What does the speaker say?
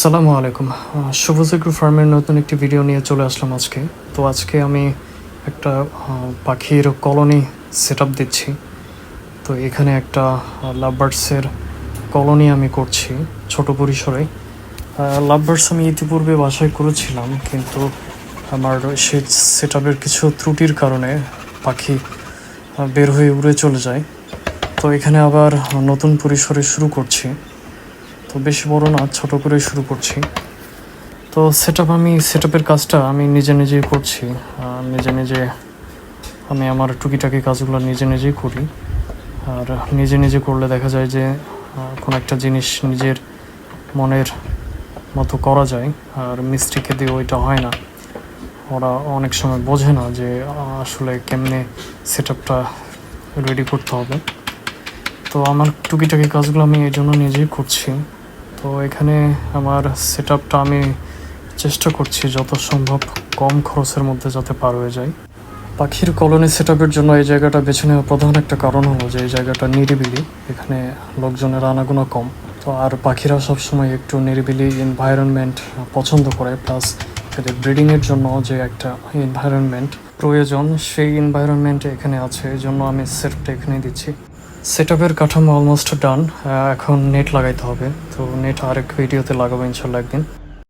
আসসালামু আলাইকুম। শুভজিগ্রু ফার্মের নতুন একটি ভিডিও নিয়ে চলে আসলাম আজকে। তো আজকে আমি একটা পাখির কলোনি সেট দিচ্ছি। তো এখানে একটা লাভবার্ডসের কলোনি আমি করছি ছোট পরিসরে। লাভবার্ডস আমি ইতিপূর্বে বাসায় করেছিলাম, কিন্তু আমার সেই সেট কিছু ত্রুটির কারণে পাখি বের হয়ে উড়ে চলে যায়। তো এখানে আবার নতুন পরিসরে শুরু করছি। তো বেশি বড় না, ছোট করে শুরু করছি। তো সেট আমি সেট কাজটা আমি নিজে নিজেই করছি। নিজে নিজে আমি আমার টুকিটাকি কাজগুলো নিজে নিজেই করি। আর নিজে নিজে করলে দেখা যায় যে কোনো একটা জিনিস নিজের মনের মতো করা যায়, আর মিস্ত্রিকে দিয়ে ওইটা হয় না। ওরা অনেক সময় বোঝে না যে, আসলে কেমনে সেট রেডি করতে হবে। তো আমার টুকিটাকি কাজগুলো আমি এই জন্য নিজেই করছি। তো এখানে আমার সেট আপটা আমি চেষ্টা করছি যত সম্ভব কম খরচের মধ্যে যাতে পার হয়ে যায়। পাখির কলোনি সেট আপের জন্য এই জায়গাটা বেছে নেওয়ার প্রধান একটা কারণ হলো যে এই জায়গাটা নিরিবিলি, এখানে লোকজনের আনাগোনা কম। তো আর পাখিরা সবসময় একটু নিরিবিলি এনভায়রনমেন্ট পছন্দ করে প্লাস এদের ব্রিডিংয়ের জন্য যে একটা এনভায়রনমেন্ট প্রয়োজন, সেই এনভায়রনমেন্ট এখানে আছে এই জন্য আমি সেটটা এখানে দিচ্ছি। সেট আপের কাঠামো অলমোস্ট ডান এখন নেট লাগাইতে হবে, তো নেট আরেক ভিডিওতে লাগাবো ইনশাল্লাহ একদিন।